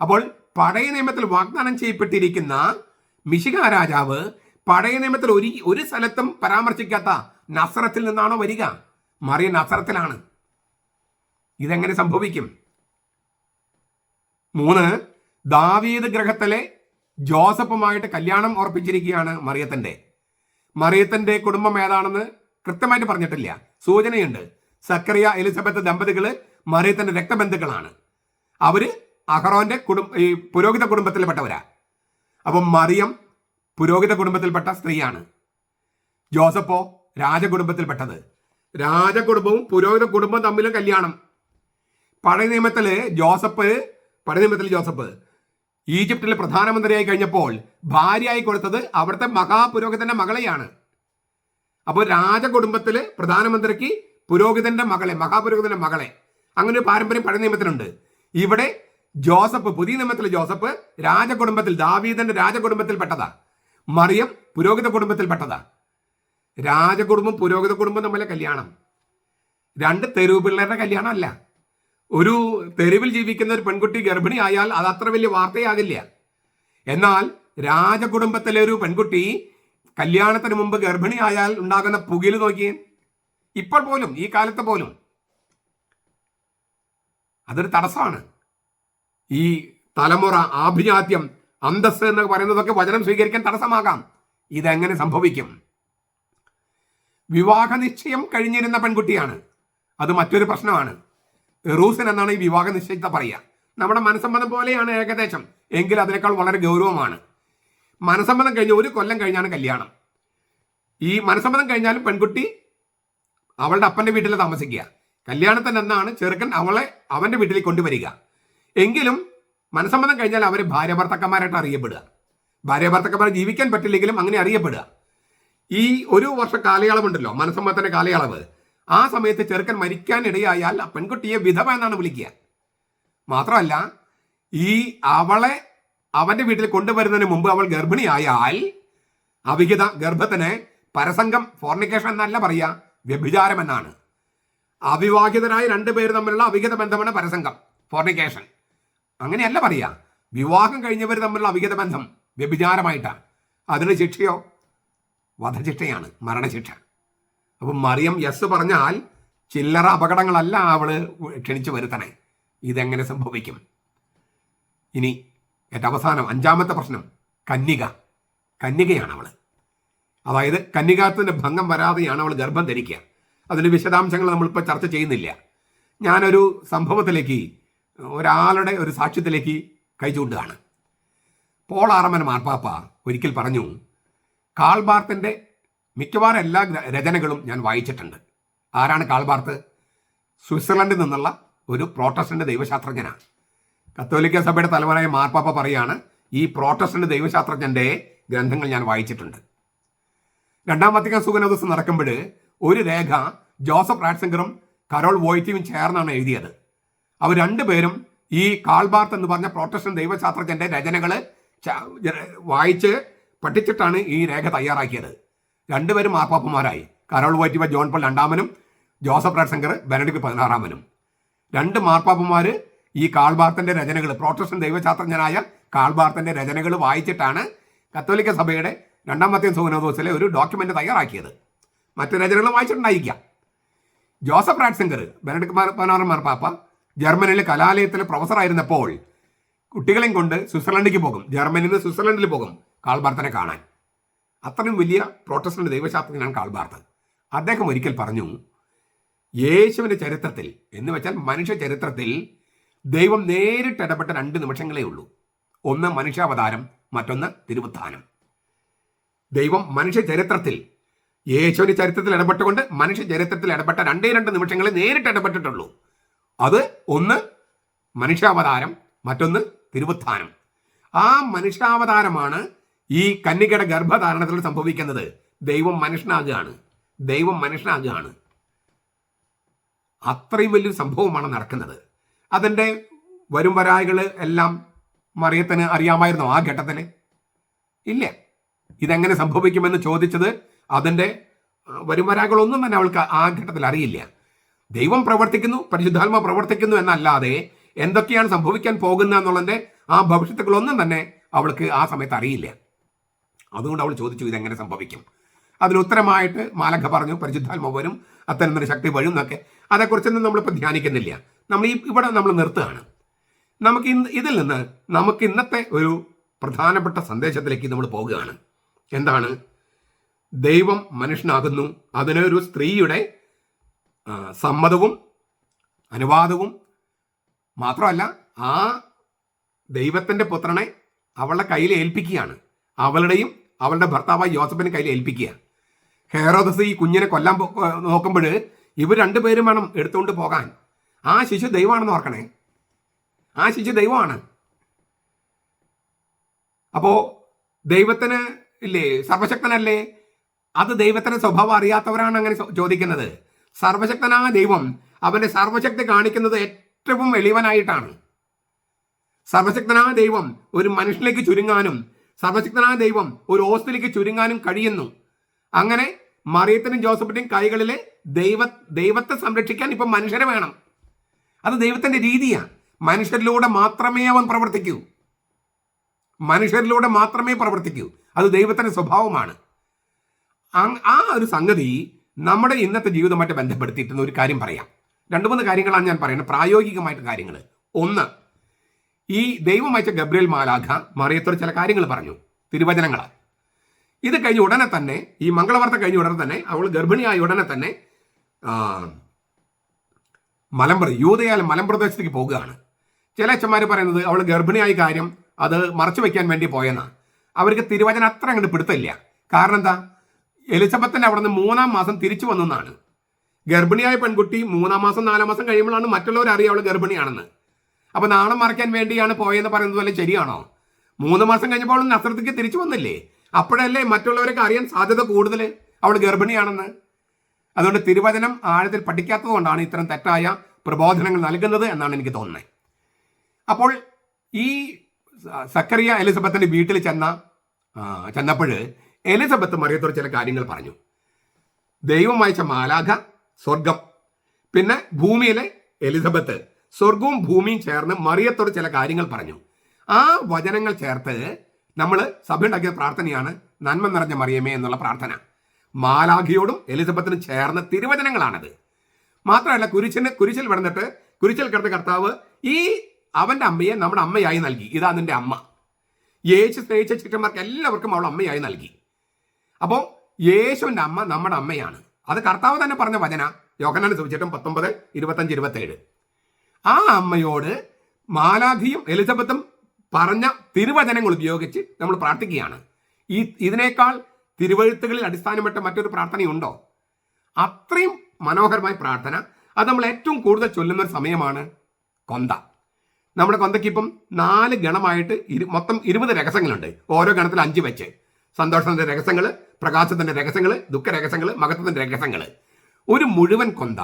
അപ്പോൾ പഴയ നിയമത്തിൽ വാഗ്ദാനം ചെയ്യപ്പെട്ടിരിക്കുന്ന മിശിക രാജാവ് പഴയ നിയമത്തിൽ ഒരു ഒരു സ്ഥലത്തും പരാമർശിക്കാത്ത നസറത്തിൽ നിന്നാണോ വരിക? മറിയ നസറത്തിലാണ്. ഇതെങ്ങനെ സംഭവിക്കും? മൂന്ന് ദാവീദ് ഗ്രഹത്തിലെ ജോസഫുമായിട്ട് കല്യാണം ഉറപ്പിച്ചിരിക്കുകയാണ് മറിയത്തിന്റെ. മറിയത്തിന്റെ കുടുംബം ഏതാണെന്ന് കൃത്യമായിട്ട് പറഞ്ഞിട്ടില്ല. സൂചനയുണ്ട്. സക്കറിയ എലിസബത്ത് ദമ്പതികൾ മറിയത്തിന്റെ രക്തബന്ധുക്കളാണ്. അവർ അഹറോന്റെ കുടുംബ ഈ പുരോഹിത കുടുംബത്തിൽപ്പെട്ടവരാ. അപ്പം മറിയം പുരോഹിത കുടുംബത്തിൽപ്പെട്ട സ്ത്രീയാണ്. ജോസഫോ രാജകുടുംബത്തിൽപ്പെട്ടത്. രാജകുടുംബവും പുരോഹിത കുടുംബവും തമ്മിലും കല്യാണം. പഴയ നിയമത്തിൽ ജോസഫ് പഴയ നിയമത്തിൽ ജോസഫ് ഈജിപ്തിലെ പ്രധാനമന്ത്രിയായി കഴിഞ്ഞപ്പോൾ ഭാര്യയായി കൊടുത്തത് അവിടുത്തെ മഹാപുരോഹിതന്റെ മകളെയാണ്. അപ്പോൾ രാജകുടുംബത്തിൽ പ്രധാനമന്ത്രിക്ക് പുരോഹിതന്റെ മകളെ മഹാപുരോഹിതന്റെ മകളെ. അങ്ങനെ ഒരു പാരമ്പര്യം പഴയ നിയമത്തിലുണ്ട്. ഇവിടെ ജോസഫ് പുതിയ നിയമത്തിലെ ജോസഫ് രാജകുടുംബത്തിൽ ദാവീദന്റെ രാജകുടുംബത്തിൽ പെട്ടതാ. മറിയം പുരോഹിത കുടുംബത്തിൽ പെട്ടതാ. രാജകുടുംബം പുരോഹിത കുടുംബം തമ്മിലെ കല്യാണം. രണ്ട് തെരുവ് പിള്ളേരുടെ കല്യാണം അല്ല ഒരു തെരുവിൽ ജീവിക്കുന്ന ഒരു പെൺകുട്ടി ഗർഭിണി ആയാൽ അത് അത്ര വലിയ വാർത്തയാകില്ല. എന്നാൽ രാജകുടുംബത്തിലെ ഒരു പെൺകുട്ടി കല്യാണത്തിന് മുമ്പ് ഗർഭിണി ആയാൽ ഉണ്ടാകുന്ന പുകിൽ നോക്കിയേ. ഇപ്പോൾ പോലും ഈ കാലത്ത് പോലും. അതൊരു തടസ്സമാണ്. ഈ തലമുറ ആഭിജാത്യം അന്തസ് എന്ന് പറയുന്നതൊക്കെ വചനം സ്വീകരിക്കാൻ തടസ്സമാകാം. ഇതെങ്ങനെ സംഭവിക്കും? വിവാഹ നിശ്ചയം കഴിഞ്ഞിരുന്ന പെൺകുട്ടിയാണ്. അത് മറ്റൊരു പ്രശ്നമാണ്. റൂസൻ എന്നാണ് ഈ വിവാഹ നിശ്ചയത്തെ പറയുക. നമ്മുടെ മനസ്സമ്മതം പോലെയാണ് ഏകദേശം. എങ്കിൽ അതിനേക്കാൾ വളരെ ഗൗരവമാണ്. മനസ്സമ്മതം കഴിഞ്ഞ ഒരു കൊല്ലം കഴിഞ്ഞാണ് കല്യാണം. ഈ മനസ്സമ്മതം കഴിഞ്ഞാലും പെൺകുട്ടി അവളുടെ അപ്പന്റെ വീട്ടിൽ താമസിക്കുക. കല്യാണത്തിന് എന്നാണ് ചെറുക്കൻ അവളെ അവന്റെ വീട്ടിൽ കൊണ്ടുവരിക. എങ്കിലും മനസ്സമ്മതം കഴിഞ്ഞാൽ അവർ ഭാര്യ ഭർത്തക്കന്മാരായിട്ട് അറിയപ്പെടുക. ഭാര്യ ഭർത്തക്കന്മാരെ ജീവിക്കാൻ പറ്റില്ലെങ്കിലും അങ്ങനെ അറിയപ്പെടുക. ഈ ഒരു വർഷ കാലയളവുണ്ടല്ലോ മനസ്സമ്മതത്തിന്റെ കാലയളവ്. ആ സമയത്ത് ചെറുക്കൻ മരിക്കാനിടയായാൽ ആ പെൺകുട്ടിയെ വിധവ എന്നാണ് വിളിക്കുക. മാത്രമല്ല ഈ അവളെ അവന്റെ വീട്ടിൽ കൊണ്ടുവരുന്നതിന് മുമ്പ് അവൾ ഗർഭിണിയായാൽ അവിഹിത ഗർഭത്തിന് പരസംഗം ഫോർണിക്കേഷൻ എന്നല്ല പറയാ വ്യഭിചാരം എന്നാണ് അവിവാഹിതരായ രണ്ടുപേർ തമ്മിലുള്ള അവിഹിത ബന്ധമാണ് പരസംഗം ഫോർണിക്കേഷൻ അങ്ങനെയല്ല പറയാ വിവാഹം കഴിഞ്ഞവർ തമ്മിലുള്ള അവിഹിത ബന്ധം വ്യഭിചാരമായിട്ടാണ്. അതിന് ശിക്ഷയോ? വധശിക്ഷയാണ് മരണശിക്ഷ. അപ്പം മറിയം യെസ് പറഞ്ഞാൽ ചില്ലറ അപകടങ്ങളല്ല അവൾ ക്ഷണിച്ചു വരുത്തണേ. ഇതെങ്ങനെ സംഭവിക്കും? ഇനി ഏറ്റവും അവസാനം അഞ്ചാമത്തെ പ്രശ്നം കന്യക. കന്യകയാണ് അവൾ. അതായത് കന്യകാത്വത്തിന്റെ ഭംഗം വരാതെയാണ് അവൾ ഗർഭം ധരിക്കുക. അതിന്റെ വിശദാംശങ്ങൾ നമ്മളിപ്പോൾ ചർച്ച ചെയ്യുന്നില്ല. ഞാനൊരു സംഭവത്തിലേക്ക് ഒരാളുടെ ഒരു സാക്ഷ്യത്തിലേക്ക് കൈ ചൂണ്ടുകയാണ്. പോൾ ആറമ്മൻ മാർപ്പാപ്പ ഒരിക്കൽ പറഞ്ഞു കാൾബാർത്തിന്റെ മിക്കവാറും എല്ലാ രചനകളും ഞാൻ വായിച്ചിട്ടുണ്ട്. ആരാണ് കാൾബാർത്ത്? സ്വിറ്റ്സർലൻഡിൽ നിന്നുള്ള ഒരു പ്രോട്ടസ്റ്റന്റ് ദൈവശാസ്ത്രജ്ഞനാണ്. കത്തോലിക്ക സഭയുടെ തലവനായ മാർപ്പാപ്പ പറയാണ് ഈ പ്രോട്ടസ്റ്റന്റ് ദൈവശാസ്ത്രജ്ഞന്റെ ഗ്രന്ഥങ്ങൾ ഞാൻ വായിച്ചിട്ടുണ്ട്. രണ്ടാം വത്തിക്കാൻ സുഖനോദസ് നടക്കുമ്പോൾ ഒരു രേഖ ജോസഫ് റാഡ്സിംഗറും കരോൾ വോയ്റ്റിയും ചേർന്നാണ് എഴുതിയത്. അവർ രണ്ടുപേരും ഈ കാൾബാർത്ത് എന്ന് പറഞ്ഞ പ്രോട്ടസ്റ്റന്റ് ദൈവശാസ്ത്രജ്ഞന്റെ രചനകൾ വായിച്ച് പഠിച്ചിട്ടാണ് ഈ രേഖ തയ്യാറാക്കിയത്. രണ്ടുപേരും മാർപ്പാപ്പന്മാരായി കരോൾ വൈറ്റിവ ജോൺ പോൾ രണ്ടാമനും ജോസഫ് റാഡ്സങ്കർ ബെനഡിക്ട് പതിനാറാമനും. രണ്ട് മാർപ്പാപ്പന്മാര് ഈ കാൾബാർത്തന്റെ രചനകൾ പ്രോട്ടസ്റ്റന്റ് ദൈവശാസ്ത്രജ്ഞനായ കാൾബാർത്തന്റെ രചനകൾ വായിച്ചിട്ടാണ് കത്തോലിക്ക സഭയുടെ രണ്ടാമത്തെയും സുഗനോദോസിലെ ഒരു ഡോക്യുമെന്റ് തയ്യാറാക്കിയത്. മറ്റു രചനകൾ വായിച്ചിട്ടുണ്ടായിരിക്കാം. ജോസഫ് റാഡ്സംഗർ ബെനഡിക് പതിനാറ് മാർപ്പാപ്പ ജർമ്മനിയിലെ കലാലയത്തിലെ പ്രൊഫസറായിരുന്നപ്പോൾ കുട്ടികളെയും കൊണ്ട് സ്വിറ്റ്സർലൻഡിലേക്ക് പോകും. ജർമ്മനിയിൽ നിന്ന് സ്വിറ്റ്സർലൻഡിൽ പോകും കാൾബാർത്തനെ കാണാൻ. അത്രയും വലിയ പ്രോട്ടസ്റ്റന്റ് ദൈവശാസ്ത്രജ്ഞനാണ് കാൾബാർത്ത് അദ്ദേഹം ഒരിക്കൽ പറഞ്ഞു യേശുവിന്റെ ചരിത്രത്തിൽ എന്ന് വെച്ചാൽ മനുഷ്യ ചരിത്രത്തിൽ ദൈവം നേരിട്ട് ഇടപെട്ട രണ്ട് നിമിഷങ്ങളേ ഉള്ളൂ. ഒന്ന് മനുഷ്യാവതാരം മറ്റൊന്ന് തിരുവുത്ഥാനം. ദൈവം മനുഷ്യ ചരിത്രത്തിൽ യേശുവിന്റെ ചരിത്രത്തിൽ ഇടപെട്ടുകൊണ്ട് മനുഷ്യ ചരിത്രത്തിൽ ഇടപെട്ട രണ്ടേ രണ്ട് നിമിഷങ്ങളെ നേരിട്ട് ഇടപെട്ടിട്ടുള്ളൂ. അത് ഒന്ന് മനുഷ്യാവതാരം മറ്റൊന്ന് തിരുവുത്ഥാനം. ആ മനുഷ്യാവതാരമാണ് ഈ കന്നികയുടെ ഗർഭധാരണത്തിൽ സംഭവിക്കുന്നത് ദൈവം മനുഷ്യനാകുകയാണ്. ദൈവം മനുഷ്യനാകുകയാണ്. അത്രയും വലിയൊരു സംഭവമാണ് നടക്കുന്നത്. അതിന്റെ വരും വരായകൾ എല്ലാം മറിയത്തിന് അറിയാമായിരുന്നു ആ ഘട്ടത്തിൽ ഇല്ല. ഇതെങ്ങനെ സംഭവിക്കുമെന്ന് ചോദിച്ചത് അതിന്റെ വരും വരാകളൊന്നും തന്നെ അവൾക്ക് ആ ഘട്ടത്തിൽ അറിയില്ല. ദൈവം പ്രവർത്തിക്കുന്നു പരിശുദ്ധാത്മ പ്രവർത്തിക്കുന്നു എന്നല്ലാതെ എന്തൊക്കെയാണ് സംഭവിക്കാൻ പോകുന്നത് എന്നുള്ളതിന്റെ ആ ഭവിഷ്യത്തുകളൊന്നും തന്നെ അവൾക്ക് ആ സമയത്ത് അറിയില്ല. അതുകൊണ്ട് അവൾ ചോദിച്ചു ഇതെങ്ങനെ സംഭവിക്കും? അതിന് ഉത്തരമായിട്ട് മാലഖ പറഞ്ഞു പരിശുദ്ധാത്മ വരും അത്തരം ഒരു ശക്തി വരും എന്നൊക്കെ. അതേക്കുറിച്ചൊന്നും നമ്മളിപ്പോൾ ധ്യാനിക്കുന്നില്ല. നമ്മൾ ഈ ഇവിടെ നമ്മൾ നിർത്തുകയാണ്. നമുക്ക് ഇന്ന് ഇതിൽ നിന്ന് നമുക്ക് ഇന്നത്തെ ഒരു പ്രധാനപ്പെട്ട സന്ദേശത്തിലേക്ക് നമ്മൾ പോവുകയാണ് എന്താണ്? ദൈവം മനുഷ്യനാകുന്നു. അതിനൊരു സ്ത്രീയുടെ സമ്മതവും അനുവാദവും മാത്രമല്ല ആ ദൈവത്തിന്റെ പുത്രനെ അവളുടെ കയ്യിൽ ഏൽപ്പിക്കുകയാണ്. അവളുടെയും അവളുടെ ഭർത്താവായ യോസഫിന്റെ കയ്യിൽ ഏൽപ്പിക്കുക. ഹെറോദസ് ഈ കുഞ്ഞിനെ കൊല്ലാൻ നോക്കുമ്പോൾ ഇവർ രണ്ടുപേരും വേണം എടുത്തുകൊണ്ട് പോകാൻ. ആ ശിശു ദൈവമാണെന്ന് ഓർക്കണേ. ആ ശിശു ദൈവമാണ്. അപ്പോ ദൈവത്തിന് ഇല്ലേ? സർവശക്തനല്ലേ? അത് ദൈവത്തിന്റെ സ്വഭാവം അറിയാത്തവരാണ് അങ്ങനെ ചോദിക്കുന്നത്. സർവശക്തനായ ദൈവം അവന്റെ സർവശക്തി കാണിക്കുന്നത് ഏറ്റവും എളിവനായിട്ടാണ് സർവശക്തനായ ദൈവം ഒരു മനുഷ്യനിലേക്ക് ചുരുങ്ങാനും സർവശക്തനായ ദൈവം ഒരു ഓസ്തിലേക്ക് ചുരുങ്ങാനും കഴിയുന്നു. അങ്ങനെ മറിയത്തിനും ജോസഫിന്റെയും കൈകളിലെ ദൈവ ദൈവത്തെ സംരക്ഷിക്കാൻ ഇപ്പൊ മനുഷ്യരെ വേണം. അത് ദൈവത്തിന്റെ രീതിയാണ് മനുഷ്യരിലൂടെ മാത്രമേ അവൻ പ്രവർത്തിക്കൂ. മനുഷ്യരിലൂടെ മാത്രമേ പ്രവർത്തിക്കൂ. അത് ദൈവത്തിന്റെ സ്വഭാവമാണ്. ആ ഒരു സംഗതി നമ്മുടെ ഇന്നത്തെ ജീവിതമായിട്ട് ബന്ധപ്പെടുത്തിയിട്ടുള്ള ഒരു കാര്യം പറയാം. രണ്ട് മൂന്ന് കാര്യങ്ങളാണ് ഞാൻ പറയുന്നത്. പ്രായോഗികമായിട്ട് കാര്യങ്ങൾ ഒന്ന് ഈ ദൈവം അയച്ച ഗബ്രിയേൽ മാലാഖ മറിയത്തോട് ചില കാര്യങ്ങൾ പറഞ്ഞു തിരുവചനങ്ങളാണ് ഇത് കഴിഞ്ഞ ഉടനെ തന്നെ ഈ മംഗളവാർത്ത കഴിഞ്ഞ ഉടനെ തന്നെ അവൾ ഗർഭിണിയായ ഉടനെ തന്നെ ആ, മലമ്പ്ര യൂതയാൽ മലമ്പ്രദേശത്തേക്ക് പോകുകയാണ്. ചില അച്ഛന്മാർ പറയുന്നത് അവൾ ഗർഭിണിയായ കാര്യം അത് മറച്ചു വെക്കാൻ വേണ്ടി പോയെന്നാണ് അവർക്ക് തിരുവചനം അത്ര അങ്ങോട്ട് പിടുത്തമില്ല. കാരണം എന്താ? എലിസബത്തിന്റെ അവിടെ നിന്ന് മൂന്നാം മാസം തിരിച്ചു വന്നെന്നാണ്. ഗർഭിണിയായ പെൺകുട്ടി മൂന്നാം മാസം നാലാം മാസം കഴിയുമ്പോഴാണ് മറ്റുള്ളവർ അറിയുക അവൾ ഗർഭിണിയാണെന്ന്. അപ്പൊ നാണം മറയ്ക്കാൻ വേണ്ടിയാണ് പോയെന്ന് പറയുന്നത് പോലെ ശരിയാണോ? മൂന്ന് മാസം കഴിഞ്ഞപ്പോൾ നസ്രത്തേക്ക് തിരിച്ചു വന്നില്ലേ? അപ്പോഴല്ലേ മറ്റുള്ളവരൊക്കെ അറിയാൻ സാധ്യത കൂടുതൽ അവൾ ഗർഭിണിയാണെന്ന്. അതുകൊണ്ട് തിരുവചനം ആഴത്തിൽ പഠിക്കാത്തതുകൊണ്ടാണ് ഇത്തരം തെറ്റായ പ്രബോധനങ്ങൾ നൽകുന്നത് എന്നാണ് എനിക്ക് തോന്നുന്നത്. അപ്പോൾ ഈ സക്കറിയ എലിസബത്തിന്റെ വീട്ടിൽ ചെന്ന ചെന്നപ്പോൾ എലിസബത്ത് മറിയത്തോട് ചില കാര്യങ്ങൾ പറഞ്ഞു. ദൈവം വായിച്ച മാലാഖ സ്വർഗം പിന്നെ ഭൂമിയിലെ എലിസബത്ത്. സ്വർഗവും ഭൂമിയും ചേർന്ന് മറിയത്തോട് ചില കാര്യങ്ങൾ പറഞ്ഞു. ആ വചനങ്ങൾ ചേർത്ത് നമ്മൾ സഭ ഉണ്ടാക്കിയ പ്രാർത്ഥനയാണ് നന്മ നിറഞ്ഞ മറിയമേ എന്നുള്ള പ്രാർത്ഥന. മാലാഖിയോടും എലിസബത്തിനും ചേർന്ന തിരുവചനങ്ങളാണത്. മാത്രമല്ല കുരിശിന് കുരിശിൽ വിടന്നിട്ട് കുരിശിൽ കിടന്ന കർത്താവ് ഈ അവന്റെ അമ്മയെ നമ്മുടെ അമ്മയായി നൽകി. ഇതാ നിന്റെ അമ്മ. യേശു സ്നേഹിച്ച ശിഷ്യന്മാർക്ക് എല്ലാവർക്കും അവൾ അമ്മയായി നൽകി. അപ്പോൾ യേശുവിന്റെ അമ്മ നമ്മുടെ അമ്മയാണ്. അത് കർത്താവ് തന്നെ പറഞ്ഞ വചന. യോഹനാൻ സുവിശേഷം പത്തൊമ്പത് ഇരുപത്തഞ്ച് ഇരുപത്തേഴ്. ആ അമ്മയോട് മാലാഖിയും എലിസബത്തും പറഞ്ഞ തിരുവചനങ്ങൾ ഉപയോഗിച്ച് നമ്മൾ പ്രാർത്ഥിക്കുകയാണ്. ഈ ഇതിനേക്കാൾ തിരുവഴുത്തുകളിൽ അടിസ്ഥാനപ്പെട്ട മറ്റൊരു പ്രാർത്ഥനയുണ്ടോ? അത്രയും മനോഹരമായ പ്രാർത്ഥന. അത് നമ്മൾ ഏറ്റവും കൂടുതൽ ചൊല്ലുന്ന ഒരു സമയമാണ് കൊന്ത. നമ്മുടെ കൊന്തയ്ക്ക് ഇപ്പം നാല് ഗണമായിട്ട് ഇരു മൊത്തം ഇരുപത് രഹസ്യങ്ങളുണ്ട്. ഓരോ ഗണത്തിൽ അഞ്ച് വെച്ച്. സന്തോഷത്തിന്റെ രഹസ്യങ്ങൾ പ്രകാശത്തിന്റെ രഹസ്യങ്ങൾ ദുഃഖ രഹസ്യങ്ങൾ മഹത്വത്തിന്റെ രഹസ്യങ്ങൾ. ഒരു മുഴുവൻ കൊന്ത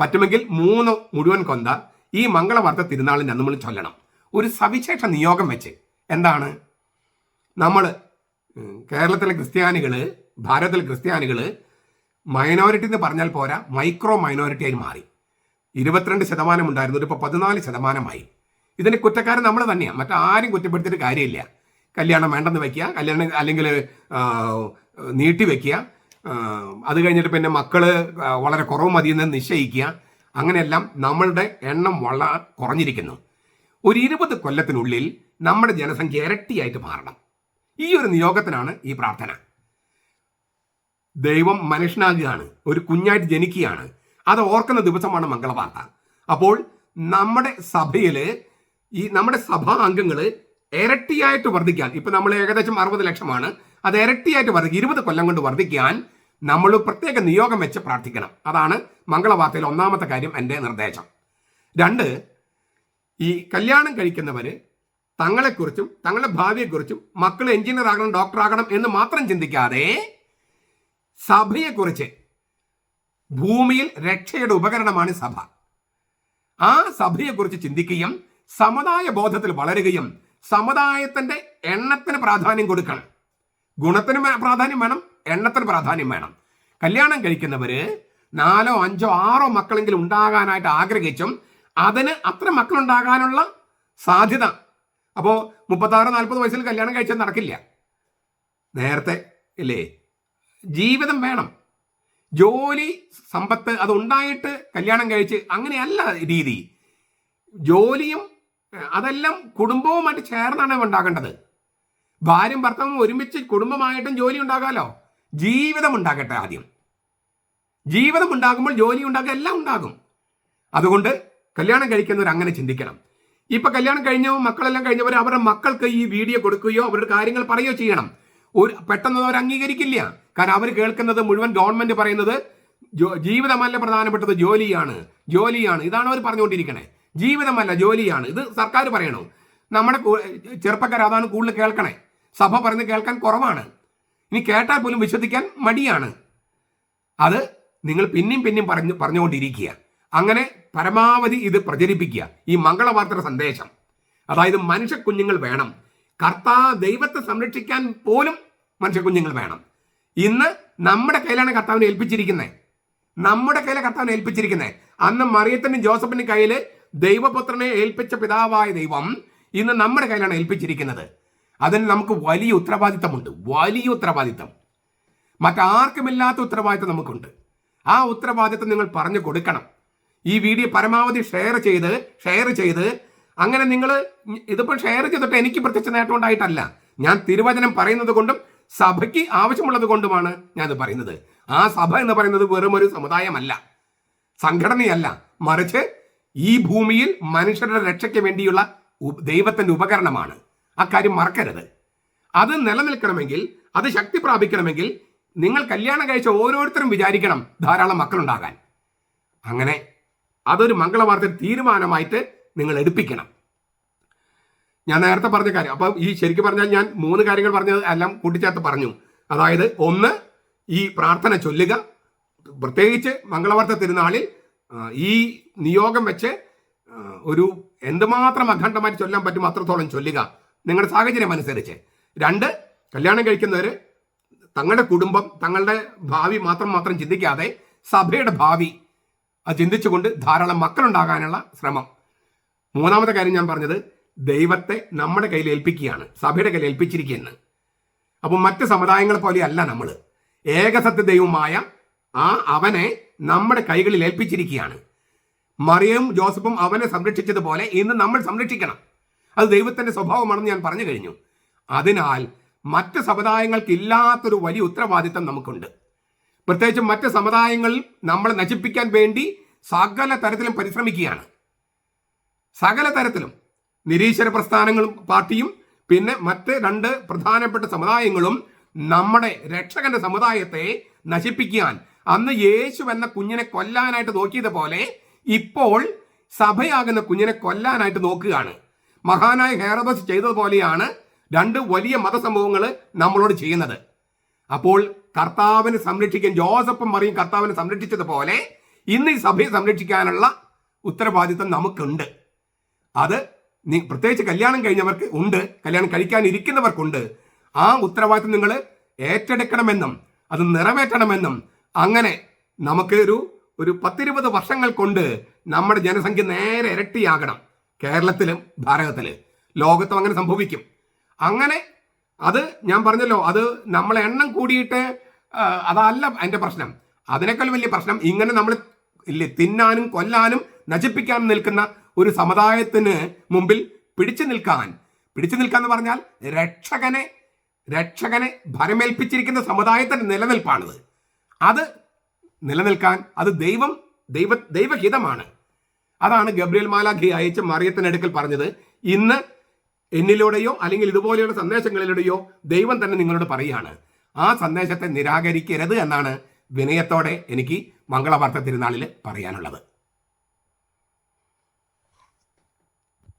പറ്റുമെങ്കിൽ മൂന്ന് മുഴുവൻ കൊന്ത ഈ മംഗളവാർത്ത തിരുനാളിന് നമ്മൾ ചൊല്ലണം. ഒരു സവിശേഷ നിയോഗം വെച്ച് എന്താണ്? നമ്മൾ കേരളത്തിലെ ക്രിസ്ത്യാനികൾ ഭാരതത്തിലെ ക്രിസ്ത്യാനികൾ മൈനോറിറ്റി എന്ന് പറഞ്ഞാൽ പോരാ മൈക്രോ മൈനോറിറ്റി ആയി മാറി. ഇരുപത്തിരണ്ട് ശതമാനം ഉണ്ടായിരുന്നു ഇപ്പോൾ പതിനാല് ശതമാനമായി. ഇതിന് കുറ്റക്കാരൻ നമ്മൾ തന്നെയാണ് മറ്റാരും കുറ്റപ്പെടുത്തിയിട്ട് കാര്യമില്ല. കല്യാണം വേണ്ടെന്ന് വെക്കുക കല്യാണം അല്ലെങ്കിൽ നീട്ടി വെക്കുക അത് കഴിഞ്ഞിട്ട് പിന്നെ മക്കൾ വളരെ കുറവ് മതി മതിയെന്ന് നിശ്ചയിക്കുക. അങ്ങനെയെല്ലാം നമ്മളുടെ എണ്ണം വളരെ കുറഞ്ഞിരിക്കുന്നു. ഒരു ഇരുപത് കൊല്ലത്തിനുള്ളിൽ നമ്മുടെ ജനസംഖ്യ ഇരട്ടിയായിട്ട് മാറണം. ഈ ഒരു നിയോഗത്തിനാണ് ഈ പ്രാർത്ഥന. ദൈവം മനുഷ്യനാകുകയാണ് ഒരു കുഞ്ഞായിട്ട് ജനിക്കുകയാണ്. അത് ഓർക്കുന്ന ദിവസമാണ് മംഗളവാർത്ത. അപ്പോൾ നമ്മുടെ സഭയിൽ ഈ നമ്മുടെ സഭാ അംഗങ്ങൾ ഇരട്ടിയായിട്ട് വർദ്ധിക്കാൻ ഇപ്പൊ നമ്മൾ ഏകദേശം അറുപത് ലക്ഷമാണ് അത് ഇരട്ടിയായിട്ട് വർദ്ധിക്കുക ഇരുപത് കൊല്ലം കൊണ്ട് വർദ്ധിക്കാൻ നമ്മൾ പ്രത്യേക നിയോഗം വെച്ച് പ്രാർത്ഥിക്കണം. അതാണ് മംഗളവാർത്തയിൽ ഒന്നാമത്തെ കാര്യം എന്റെ നിർദ്ദേശം. രണ്ട് ഈ കല്യാണം കഴിക്കുന്നവർ തങ്ങളെക്കുറിച്ചും തങ്ങളുടെ ഭാവിയെക്കുറിച്ചും മക്കൾ എഞ്ചിനീയർ ആകണം ഡോക്ടർ ആകണം എന്ന് മാത്രം ചിന്തിക്കാതെ സഭയെക്കുറിച്ച് ഭൂമിയിൽ രക്ഷയുടെ ഉപകരണമാണ് സഭ. ആ സഭയെക്കുറിച്ച് ചിന്തിക്കുകയും സമുദായ ബോധത്തിൽ വളരുകയും സമുദായത്തിന്റെ എണ്ണത്തിന് പ്രാധാന്യം കൊടുക്കണം. ഗുണത്തിന് പ്രാധാന്യം വേണം എണ്ണത്തിന് പ്രാധാന്യം വേണം. കല്യാണം കഴിക്കുന്നവർ നാലോ അഞ്ചോ ആറോ മക്കളെങ്കിലും ഉണ്ടാകാനായിട്ട് ആഗ്രഹിച്ചും അതിന് അത്ര മക്കളുണ്ടാകാനുള്ള സാധ്യത. അപ്പോൾ മുപ്പത്താറ് നാൽപ്പത് വയസ്സിൽ കല്യാണം കഴിച്ചാൽ നടക്കില്ല. നേരത്തെ ഇല്ലേ? ജീവിതം വേണം. ജോലി സമ്പത്ത് അതുണ്ടായിട്ട് കല്യാണം കഴിച്ച് അങ്ങനെയല്ല രീതി. ജോലിയും അതെല്ലാം കുടുംബവുമായിട്ട് ചേർന്നാണ് ഉണ്ടാകേണ്ടത്. ഭാര്യയും ഭർത്താവും ഒരുമിച്ച് കുടുംബമായിട്ടും ജോലി ഉണ്ടാകാമല്ലോ ജീവിതം ഉണ്ടാകട്ടെ ആദ്യം. ജീവിതം ഉണ്ടാകുമ്പോൾ ജോലി ഉണ്ടാകുക എല്ലാം ഉണ്ടാകും. അതുകൊണ്ട് കല്യാണം കഴിക്കുന്നവർ അങ്ങനെ ചിന്തിക്കണം. ഇപ്പൊ കല്യാണം കഴിഞ്ഞോ മക്കളെല്ലാം കഴിഞ്ഞവർ അവരുടെ മക്കൾക്ക് ഈ വീഡിയോ കൊടുക്കുകയോ അവരുടെ കാര്യങ്ങൾ പറയുകയോ ചെയ്യണം. ഒരു പെട്ടെന്ന് അവർ അംഗീകരിക്കില്ല. കാരണം അവർ കേൾക്കുന്നത് മുഴുവൻ ഗവൺമെന്റ് പറയുന്നത് ജീവിതമല്ല പ്രധാനപ്പെട്ടത് ജോലിയാണ് ജോലിയാണ്. ഇതാണ് അവർ പറഞ്ഞുകൊണ്ടിരിക്കണേ. ജീവിതമല്ല ജോലിയാണ്. ഇത് സർക്കാർ പറയണോ. നമ്മുടെ ചെറുപ്പക്കാർ അതാണ് കൂടുതൽ കേൾക്കണേ. സഭ പറഞ്ഞ് കേൾക്കാൻ കുറവാണ്. ഇനി കേട്ടാൽ പോലും വിശ്വസിക്കാൻ മടിയാണ്. അത് നിങ്ങൾ പിന്നെയും പിന്നെയും പറഞ്ഞു പറഞ്ഞുകൊണ്ടിരിക്കുക. അങ്ങനെ പരമാവധി ഇത് പ്രചരിപ്പിക്കുക. ഈ മംഗളവാർത്തയുടെ സന്ദേശം. അതായത് മനുഷ്യ കുഞ്ഞുങ്ങൾ വേണം. കർത്താ ദൈവത്തെ സംരക്ഷിക്കാൻ പോലും മനുഷ്യ കുഞ്ഞുങ്ങൾ വേണം. ഇന്ന് നമ്മുടെ കയ്യിലാണ് കർത്താവിനെ ഏൽപ്പിച്ചിരിക്കുന്നത് നമ്മുടെ കയ്യിലെ കർത്താവിനെ ഏൽപ്പിച്ചിരിക്കുന്നത് അന്ന് മറിയത്തിനും ജോസഫിന്റെ കയ്യിൽ ദൈവപുത്രനെ ഏൽപ്പിച്ച പിതാവായ ദൈവം ഇന്ന് നമ്മുടെ കയ്യിലാണ് ഏൽപ്പിച്ചിരിക്കുന്നത്. അതിന് നമുക്ക് വലിയ ഉത്തരവാദിത്തമുണ്ട്. വലിയ ഉത്തരവാദിത്തം. മറ്റാർക്കുമില്ലാത്ത ഉത്തരവാദിത്തം നമുക്കുണ്ട്. ആ ഉത്തരവാദിത്തം നിങ്ങൾ പറഞ്ഞു കൊടുക്കണം. ഈ വീഡിയോ പരമാവധി ഷെയർ ചെയ്ത് ഷെയർ ചെയ്ത് അങ്ങനെ നിങ്ങൾ ഇതിപ്പോൾ ഷെയർ ചെയ്തിട്ട് എനിക്ക് പ്രത്യക്ഷ നേട്ടം ഉണ്ടായിട്ടല്ല. ഞാൻ തിരുവചനം പറയുന്നത് കൊണ്ടും സഭയ്ക്ക് ആവശ്യമുള്ളത് കൊണ്ടുമാണ് ഞാനത് പറയുന്നത്. ആ സഭ എന്ന് പറയുന്നത് വെറും ഒരു സമുദായമല്ല. സംഘടനയല്ല. മറിച്ച് ഈ ഭൂമിയിൽ മനുഷ്യരുടെ രക്ഷയ്ക്ക് വേണ്ടിയുള്ള ദൈവത്തിന്റെ ഉപകരണമാണ്. ആ കാര്യം മറക്കരുത്. അത് നിലനിൽക്കണമെങ്കിൽ അത് ശക്തി പ്രാപിക്കണമെങ്കിൽ നിങ്ങൾ കല്യാണം കഴിച്ച ഓരോരുത്തരും വിചാരിക്കണം ധാരാളം മക്കളുണ്ടാകാൻ. അങ്ങനെ അതൊരു മംഗളവാർത്ത തീരുമാനമായിട്ട് നിങ്ങൾ എടുപ്പിക്കണം. ഞാൻ നേരത്തെ പറഞ്ഞ കാര്യം അപ്പം ഈ ശരിക്കും പറഞ്ഞാൽ ഞാൻ മൂന്ന് കാര്യങ്ങൾ പറഞ്ഞത് എല്ലാം കൂട്ടിച്ചേർത്ത് പറഞ്ഞു. അതായത് ഒന്ന് ഈ പ്രാർത്ഥന ചൊല്ലുക. പ്രത്യേകിച്ച് മംഗളവാർത്ത തിരുനാളിൽ ഈ നിയോഗം വെച്ച് ഒരു എന്തുമാത്രം അഖണ്ഡമായിട്ട് ചൊല്ലാൻ പറ്റും അത്രത്തോളം ചൊല്ലുക. നിങ്ങളുടെ സാഹചര്യം അനുസരിച്ച്. രണ്ട് കല്യാണം കഴിക്കുന്നവർ തങ്ങളുടെ കുടുംബം തങ്ങളുടെ ഭാവി മാത്രം മാത്രം ചിന്തിക്കാതെ സഭയുടെ ഭാവി അത് ചിന്തിച്ചുകൊണ്ട് ധാരാളം മക്കളുണ്ടാകാനുള്ള ശ്രമം. മൂന്നാമത്തെ കാര്യം ഞാൻ പറഞ്ഞത് ദൈവത്തെ നമ്മുടെ കയ്യിൽ ഏൽപ്പിക്കുകയാണ് സഭയുടെ കയ്യിൽ ഏൽപ്പിച്ചിരിക്കുകയെന്ന് അപ്പം മറ്റ് സമുദായങ്ങളെ പോലെയല്ല നമ്മൾ ഏകസത്യ ദൈവമായ ആ അവനെ നമ്മുടെ കൈകളിൽ ഏൽപ്പിച്ചിരിക്കുകയാണ്. മറിയവും ജോസഫും അവനെ സംരക്ഷിച്ചതുപോലെ ഇന്ന് നമ്മൾ സംരക്ഷിക്കണം. അത് ദൈവത്തിന്റെ സ്വഭാവമാണെന്ന് ഞാൻ പറഞ്ഞു കഴിഞ്ഞു. അതിനാൽ മറ്റ് സമുദായങ്ങൾക്ക് ഇല്ലാത്തൊരു വലിയ ഉത്തരവാദിത്തം നമുക്കുണ്ട്. പ്രത്യേകിച്ചും മറ്റ് സമുദായങ്ങൾ നമ്മളെ നശിപ്പിക്കാൻ വേണ്ടി സകല തരത്തിലും പരിശ്രമിക്കുകയാണ്. സകല തരത്തിലും. നിരീശ്വര പ്രസ്ഥാനങ്ങളും പാർട്ടിയും പിന്നെ മറ്റ് രണ്ട് പ്രധാനപ്പെട്ട സമുദായങ്ങളും നമ്മുടെ രക്ഷകന്റെ സമുദായത്തെ നശിപ്പിക്കാൻ അന്ന് യേശു എന്ന കുഞ്ഞിനെ കൊല്ലാനായിട്ട് നോക്കിയത് പോലെ ഇപ്പോൾ സഭയാകുന്ന കുഞ്ഞിനെ കൊല്ലാനായിട്ട് നോക്കുകയാണ്. മഹാനായ ഹേറബസ് ചെയ്തതുപോലെയാണ് രണ്ട് വലിയ മതസംഭവങ്ങൾ നമ്മളോട് ചെയ്യുന്നത്. അപ്പോൾ കർത്താവിനെ സംരക്ഷിക്കാൻ ജോസഫും മറിയും കർത്താവിനെ സംരക്ഷിച്ചതുപോലെ ഇന്ന് ഈ സഭയെ സംരക്ഷിക്കാനുള്ള ഉത്തരവാദിത്തം നമുക്കുണ്ട്. അത് പ്രത്യേകിച്ച് കല്യാണം കഴിഞ്ഞവർക്ക് ഉണ്ട് കല്യാണം കഴിക്കാൻ ഇരിക്കുന്നവർക്കുണ്ട്. ആ ഉത്തരവാദിത്തം നിങ്ങൾ ഏറ്റെടുക്കണമെന്നും അത് നിറവേറ്റണമെന്നും അങ്ങനെ നമുക്ക് ഒരു ഒരു പത്തിരുപത് വർഷങ്ങൾ കൊണ്ട് നമ്മുടെ ജനസംഖ്യ നേരെ ഇരട്ടിയാകണം. കേരളത്തിലും ഭാരതത്തിൽ ലോകത്തും അങ്ങനെ സംഭവിക്കും. അങ്ങനെ അത് ഞാൻ പറഞ്ഞല്ലോ അത് നമ്മളെ എണ്ണം കൂടിയിട്ട് അതല്ല എന്റെ പ്രശ്നം. അതിനേക്കാൾ വലിയ പ്രശ്നം ഇങ്ങനെ നമ്മൾ ഇല്ലേ തിന്നാനും കൊല്ലാനും നശിപ്പിക്കാനും നിൽക്കുന്ന ഒരു സമുദായത്തിന് മുമ്പിൽ പിടിച്ചു നിൽക്കാൻ. പിടിച്ചു നിൽക്കാന്ന് പറഞ്ഞാൽ രക്ഷകനെ രക്ഷകനെ ഭരമേൽപ്പിച്ചിരിക്കുന്ന സമുദായത്തിന്റെ നിലനിൽപ്പാണിത്. അത് നിലനിൽക്കാൻ അത് ദൈവം ദൈവ ദൈവഹിതമാണ്. അതാണ് ഗബ്രിയൽ മാലാഖി അയച്ച് മറിയത്തിനടുക്കൽ പറഞ്ഞത്. ഇന്ന് എന്നിലൂടെയോ അല്ലെങ്കിൽ ഇതുപോലെയുള്ള സന്ദേശങ്ങളിലൂടെയോ ദൈവം തന്നെ നിങ്ങളോട് പറയുകയാണ്. ആ സന്ദേശത്തെ നിരാകരിക്കരുത് എന്നാണ് വിനയത്തോടെ എനിക്ക് മംഗളവാർത്ത തിരുനാളിൽ പറയാനുള്ളത്.